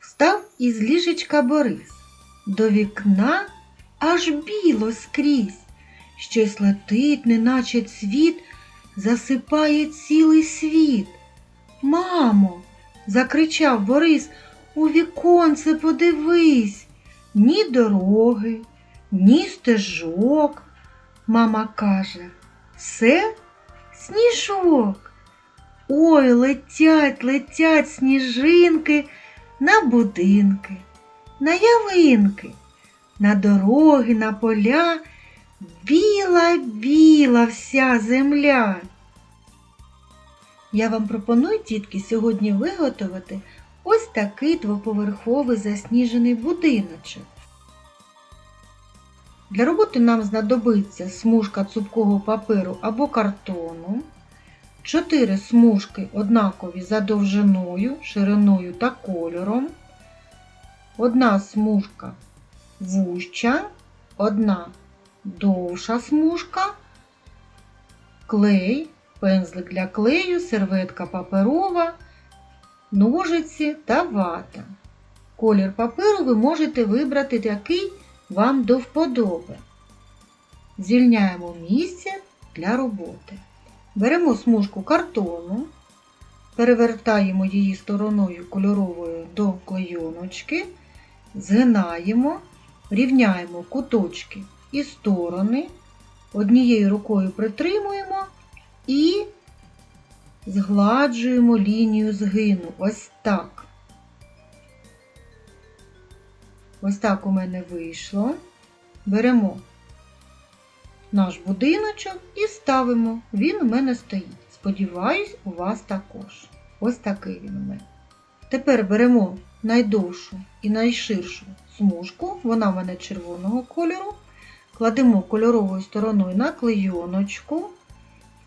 Встав із ліжечка Борис. До вікна аж біло скрізь. Щось летить, неначе цвіт, засипає цілий світ. Мамо, закричав Борис, у віконце подивись. Ні дороги, ні стежок. Мама каже, все сніжок. Ой, летять, летять сніжинки на будинки, на ялинки, на дороги, на поля. Біла, біла вся земля. Я вам пропоную, дітки, сьогодні виготовити ось такий двоповерховий засніжений будиночок. Для роботи нам знадобиться смужка цупкого паперу або картону, 4 смужки однакові за довжиною, шириною та кольором, одна смужка вуща, одна довша смужка, клей, пензлик для клею, серветка паперова, ножиці та вата. Колір паперу ви можете вибрати який вам до вподоби. Звільняємо місце для роботи. Беремо смужку картону, перевертаємо її стороною кольоровою до клейоночки, згинаємо, рівняємо куточки і сторони, однією рукою притримуємо і згладжуємо лінію згину. Ось так. Ось так у мене вийшло. Беремо наш будиночок і ставимо. Він у мене стоїть. Сподіваюсь, у вас також. Ось такий він у мене. Тепер беремо найдовшу і найширшу смужку, вона в мене червоного кольору. Кладемо кольоровою стороною на клейоночку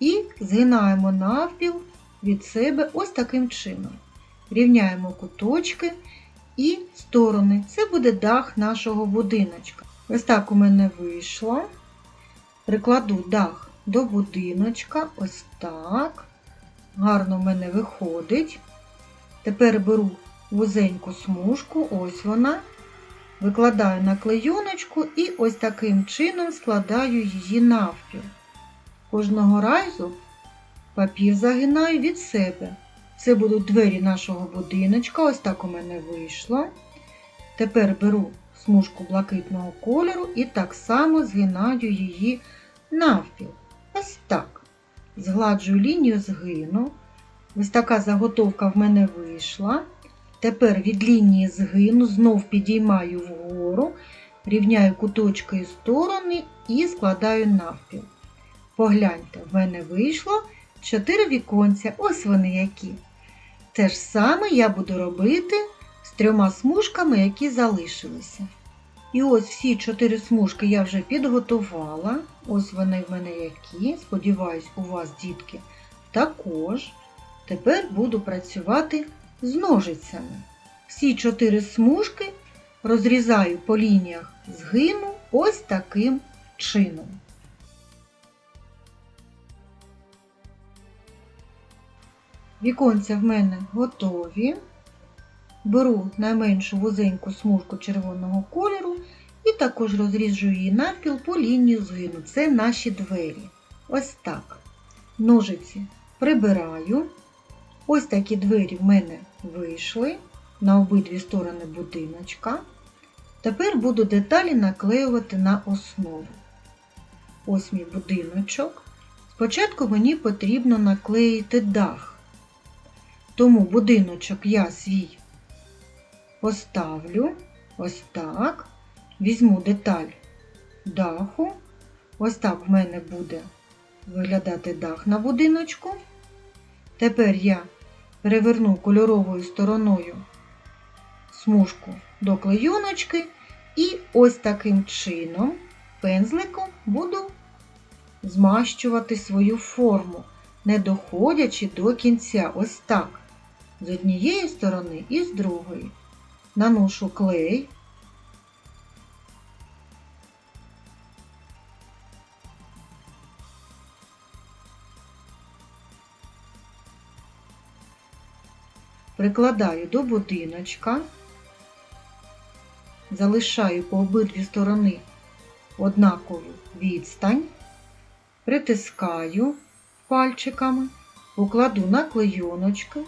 і згинаємо навпіл від себе ось таким чином. Рівняємо куточки і сторони. Це буде дах нашого будиночка. Ось так у мене вийшло. Прикладу дах до будиночка, ось так. Гарно в мене виходить. Тепер беру вузеньку смужку, ось вона. Викладаю на клейоночку і ось таким чином складаю її навпіл. Кожного разу папір загинаю від себе. Це будуть двері нашого будиночка. Ось так у мене вийшло. Тепер беру смужку блакитного кольору і так само згинаю її навпіл. Ось так. Згладжую лінію згину. Ось така заготовка в мене вийшла. Тепер від лінії згину знов підіймаю вгору, рівняю куточки і сторони і складаю навпіл. Погляньте, в мене вийшло 4 віконця. Ось вони які. Те ж саме я буду робити з трьома смужками, які залишилися. І ось всі чотири смужки я вже підготувала. Ось вони в мене які. Сподіваюсь, у вас, дітки, також. Тепер буду працювати з ножицями. Всі чотири смужки розрізаю по лініях згину ось таким чином. Віконця в мене готові. Беру найменшу вузеньку смужку червоного кольору і також розріжу її навпіл по лінії згину. Це наші двері. Ось так. Ножиці прибираю. Ось такі двері в мене вийшли на обидві сторони будиночка. Тепер буду деталі наклеювати на основу. Ось мій будиночок. Спочатку мені потрібно наклеїти дах. Тому будиночок я свій поставлю ось так. Візьму деталь даху. Ось так в мене буде виглядати дах на будиночку. Тепер я переверну кольоровою стороною смужку до клейоночки і ось таким чином пензликом буду змащувати свою форму, не доходячи до кінця. Ось так. З однієї сторони і з другої. Наношу клей. Прикладаю до будиночка. залишаю по обидві сторони однакову відстань, притискаю пальчиками, покладу на клейоночки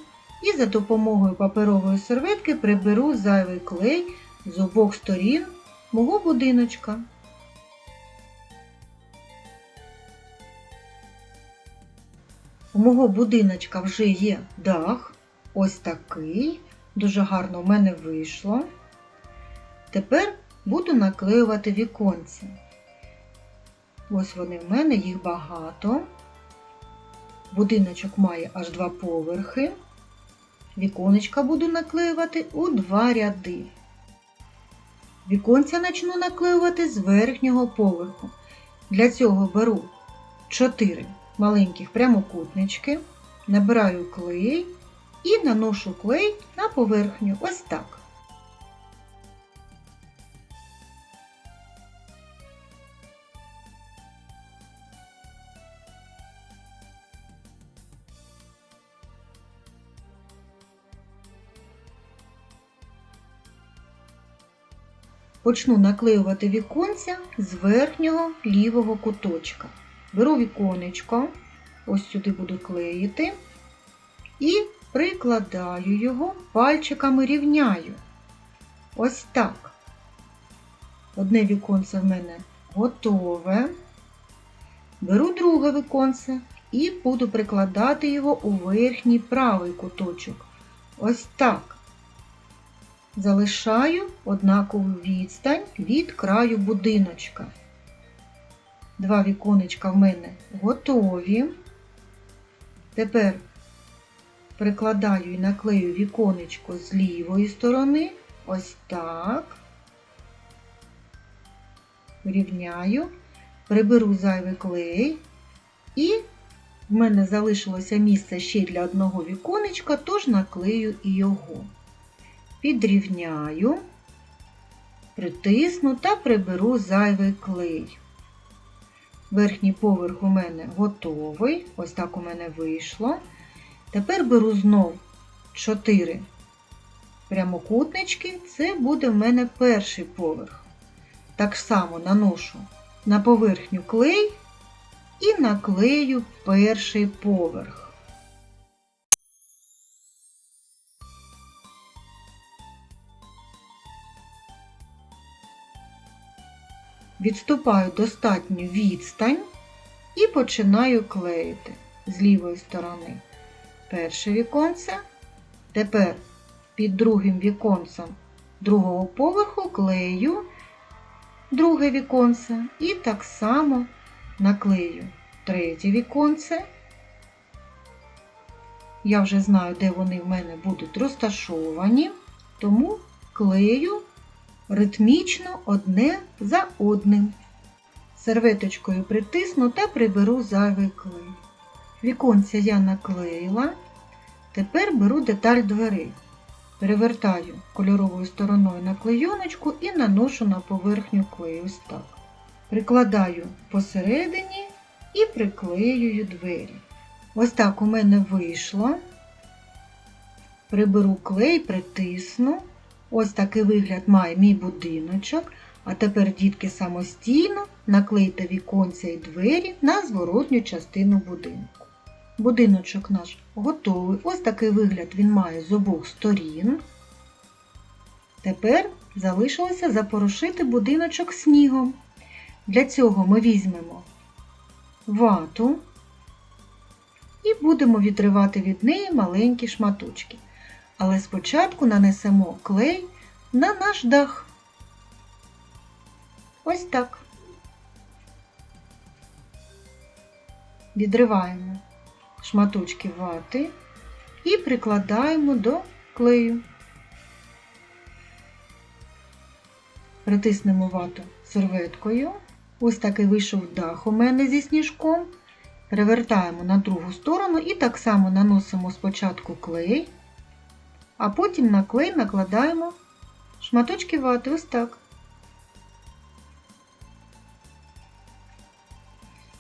і за допомогою паперової серветки приберу зайвий клей з обох сторін мого будиночка. У мого будиночка вже є дах, ось такий, дуже гарно в мене вийшло. Тепер буду наклеювати віконці. Ось вони в мене, їх багато. Будиночок має аж два поверхи. Віконечка буду наклеювати у два ряди. Віконця почну наклеювати з верхнього поверху. Для цього беру 4 маленьких прямокутнички, набираю клей і наношу клей на поверхню. Ось так. Почну наклеювати віконця з верхнього лівого куточка. Беру віконечко, ось сюди буду клеїти, і прикладаю його, пальчиками рівняю. Ось так. Одне віконце в мене готове. Беру друге віконце і буду прикладати його у верхній правий куточок. Ось так. Залишаю однакову відстань від краю будиночка. Два віконечка в мене готові. Тепер прикладаю і наклею віконечко з лівої сторони. Ось так. Рівняю, приберу зайвий клей. І в мене залишилося місце ще для одного віконечка, тож наклею і його. Підрівняю, притисну та приберу зайвий клей. Верхній поверх у мене готовий. Ось так у мене вийшло. Тепер беру знов 4 прямокутнички. Це буде в мене перший поверх. Так само наношу на поверхню клей і наклею перший поверх. Відступаю достатню відстань і починаю клеїти з лівої сторони перше віконце. Тепер під другим віконцем другого поверху клею друге віконце і так само наклею третє віконце. Я вже знаю, де вони в мене будуть розташовані, тому клею ритмічно одне за одним. Серветочкою притисну та приберу зайвий клей. Віконця я наклеїла. Тепер беру деталь дверей. Перевертаю кольоровою стороною на клейоночку і наношу на поверхню клею ось так. Прикладаю посередині і приклеюю двері. Ось так у мене вийшло. Приберу клей, притисну. Ось такий вигляд має мій будиночок. А тепер, дітки, самостійно наклейте віконця і двері на зворотню частину будинку. Будиночок наш готовий. Ось такий вигляд він має з обох сторін. Тепер залишилося запорошити будиночок снігом. Для цього ми візьмемо вату і будемо відривати від неї маленькі шматочки. Але спочатку нанесемо клей на наш дах. Ось так. Відриваємо шматочки вати і прикладаємо до клею. Притиснемо вату серветкою. Ось такий вийшов дах у мене зі сніжком. Перевертаємо на другу сторону і так само наносимо спочатку клей, а потім на клей накладаємо шматочки вати ось так.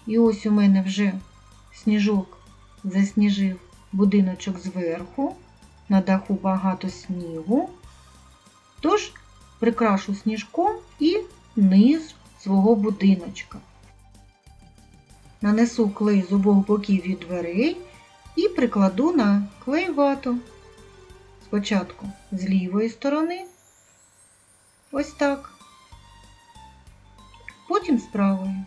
І ось у мене вже сніжок засніжив будиночок зверху, на даху багато снігу. Тож прикрашу сніжком і низ свого будиночка. Нанесу клей з обох боків від дверей і прикладу на клей вату. Спочатку з лівої сторони, ось так, потім з правої.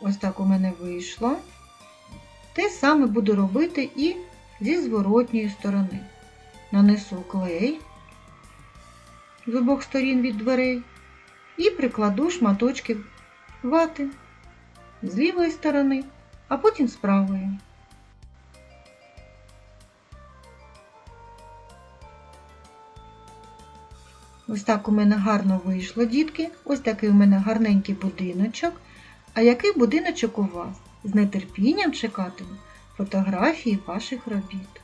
Ось так у мене вийшло. Те саме буду робити і зі зворотньої сторони. Нанесу клей з обох сторін від дверей і прикладу шматочки вати з лівої сторони, а потім з правої. Ось так у мене гарно вийшло, дітки. Ось такий у мене гарненький будиночок. А який будиночок у вас? З нетерпінням чекатиму фотографії ваших робіт.